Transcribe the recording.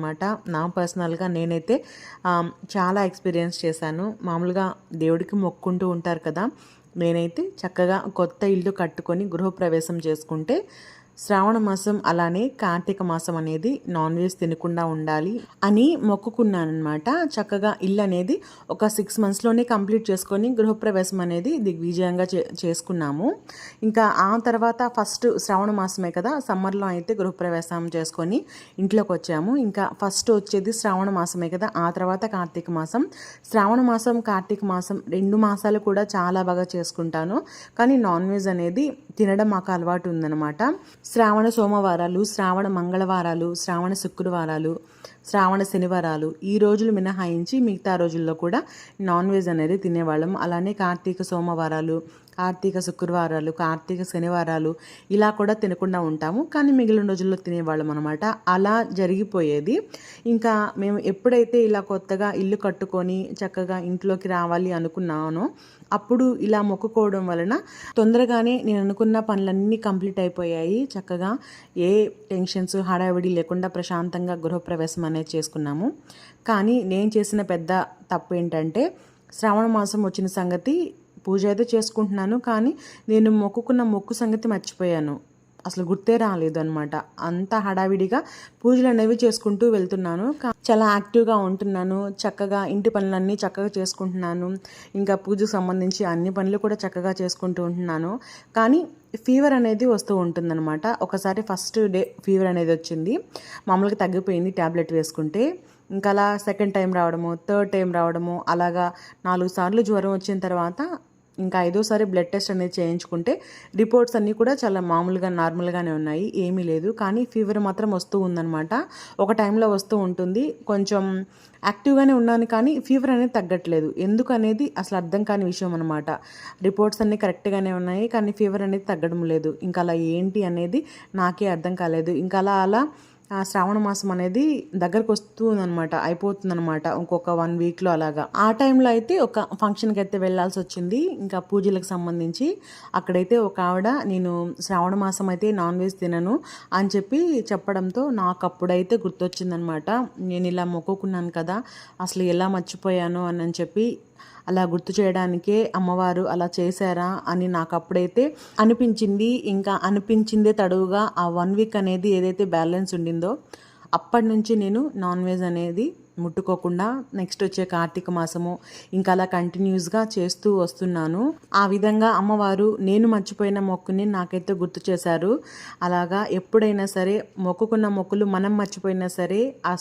అనమాట నా పర్సనల్గా నేనైతే చాలా ఎక్స్పీరియన్స్ చేశాను. మామూలుగా దేవుడికి మొక్కుంటూ ఉంటారు కదా నేనైతే చక్కగా కొత్త ఇల్లు కట్టుకొని గృహప్రవేశం చేసుకుంటే శ్రావణ మాసం అలానే కార్తీక మాసం అనేది నాన్ వెజ్ తినకుండా ఉండాలి అని మొక్కుకున్నానమాట చక్కగా ఇల్లు అనేది ఒక సిక్స్ మంత్స్లోనే కంప్లీట్ చేసుకొని గృహప్రవేశం అనేది దిగ్విజయంగా చే చేసుకున్నాము. ఇంకా ఆ తర్వాత ఫస్ట్ శ్రావణ మాసమే కదా సమ్మర్లో అయితే గృహప్రవేశం చేసుకొని ఇంట్లోకి వచ్చాము. ఇంకా ఫస్ట్ వచ్చేది శ్రావణ మాసమే కదా ఆ తర్వాత కార్తీక మాసం. శ్రావణ మాసం కార్తీక మాసం రెండు మాసాలు కూడా చాలా బాగా చేసుకుంటాను. కానీ నాన్ వెజ్ అనేది తినడం మాకు అలవాటు ఉందన్నమాట. శ్రావణ సోమవారాలు శ్రావణ మంగళవారాలు శ్రావణ శుక్రవారాలు శ్రావణ శనివారాలు ఈ రోజులు మినహాయించి మిగతా రోజుల్లో కూడా నాన్ వెజ్ అనేది తినేవాళ్ళం. అలానే కార్తీక సోమవారాలు కార్తీక శుక్రవారాలు కార్తీక శనివారాలు ఇలా కూడా తినకుండా ఉంటాము. కానీ మిగిలిన రోజుల్లో తినేవాళ్ళం అనమాట అలా జరిగిపోయేది. ఇంకా మేము ఎప్పుడైతే ఇలా కొత్తగా ఇల్లు కట్టుకొని చక్కగా ఇంట్లోకి రావాలి అనుకున్నానో అప్పుడు ఇలా మొక్కుకోవడం వలన తొందరగానే నేను అనుకున్న పనులన్నీ కంప్లీట్ అయిపోయాయి. చక్కగా ఏ టెన్షన్స్ హడావిడి లేకుండా ప్రశాంతంగా గృహప్రవేశం అనేది చేసుకున్నాము. కానీ నేను చేసిన పెద్ద తప్పు ఏంటంటే శ్రావణ మాసం వచ్చిన సంగతి పూజ అయితే చేసుకుంటున్నాను కానీ నేను మొక్కుకున్న మొక్కు సంగతి మర్చిపోయాను. అసలు గుర్తే రాలేదు అనమాట అంత హడావిడిగా పూజలు అనేవి చేసుకుంటూ వెళ్తున్నాను. చాలా యాక్టివ్గా ఉంటున్నాను. చక్కగా ఇంటి పనులన్నీ చక్కగా చేసుకుంటున్నాను. ఇంకా పూజకు సంబంధించి అన్ని పనులు కూడా చక్కగా చేసుకుంటూ ఉంటున్నాను. కానీ ఫీవర్ అనేది వస్తూ ఉంటుందన్నమాట. ఒకసారి ఫస్ట్ డే ఫీవర్ అనేది వచ్చింది. మామూలుగా తగ్గిపోయింది ట్యాబ్లెట్ వేసుకుంటే. ఇంకా అలా సెకండ్ టైం రావడము థర్డ్ టైం రావడము అలాగా నాలుగు సార్లు జ్వరం వచ్చిన తర్వాత ఇంకా ఐదోసారి బ్లడ్ టెస్ట్ అనేది చేయించుకుంటే రిపోర్ట్స్ అన్నీ కూడా చాలా మామూలుగా నార్మల్గానే ఉన్నాయి. ఏమీ లేదు. కానీ ఫీవర్ మాత్రం వస్తూ ఉందన్నమాట. ఒక టైంలో వస్తూ ఉంటుంది. కొంచెం యాక్టివ్గానే ఉన్నాను కానీ ఫీవర్ అనేది తగ్గట్లేదు. ఎందుకు అనేది అసలు అర్థం కాని విషయం అనమాట రిపోర్ట్స్ అన్నీ కరెక్ట్గానే ఉన్నాయి. కానీ ఫీవర్ అనేది తగ్గడం లేదు. ఇంకా అలా ఏంటి అనేది నాకే అర్థం కాలేదు. ఇంకా అలా అలా ఆ శ్రావణ మాసం అనేది దగ్గరకు వస్తుందన్నమాట అయిపోతుందన్నమాట ఇంకొక వన్ వీక్లో అలాగా. ఆ టైంలో అయితే ఒక ఫంక్షన్కి అయితే వెళ్ళాల్సి వచ్చింది. ఇంకా పూజలకు సంబంధించి అక్కడైతే ఒక ఆవిడ నేను శ్రావణ మాసం అయితే నాన్ వెజ్ తినను అని చెప్పి చెప్పడంతో నాకు అప్పుడైతే గుర్తొచ్చిందనమాట నేను ఇలా మొక్కుకున్నాను కదా అసలు ఎలా మర్చిపోయాను అని అని చెప్పి అలా గుర్తు చేయడానికే అమ్మవారు అలా చేశారా అని నాకు అప్పుడైతే అనిపించింది. ఇంకా అనిపించిందే తడువుగా ఆ వన్ వీక్ అనేది ఏదైతే బ్యాలెన్స్ ఉండిందో అప్పటి నుంచి నేను నాన్ వెజ్ అనేది ముట్టుకోకుండా నెక్స్ట్ వచ్చే కార్తీక మాసము ఇంకా అలా కంటిన్యూస్గా చేస్తూ వస్తున్నాను. ఆ విధంగా అమ్మవారు నేను మర్చిపోయిన మొక్కుని నాకైతే గుర్తు చేశారు. అలాగా ఎప్పుడైనా సరే మొక్కుకున్న మొక్కులు మనం మర్చిపోయినా సరే ఆ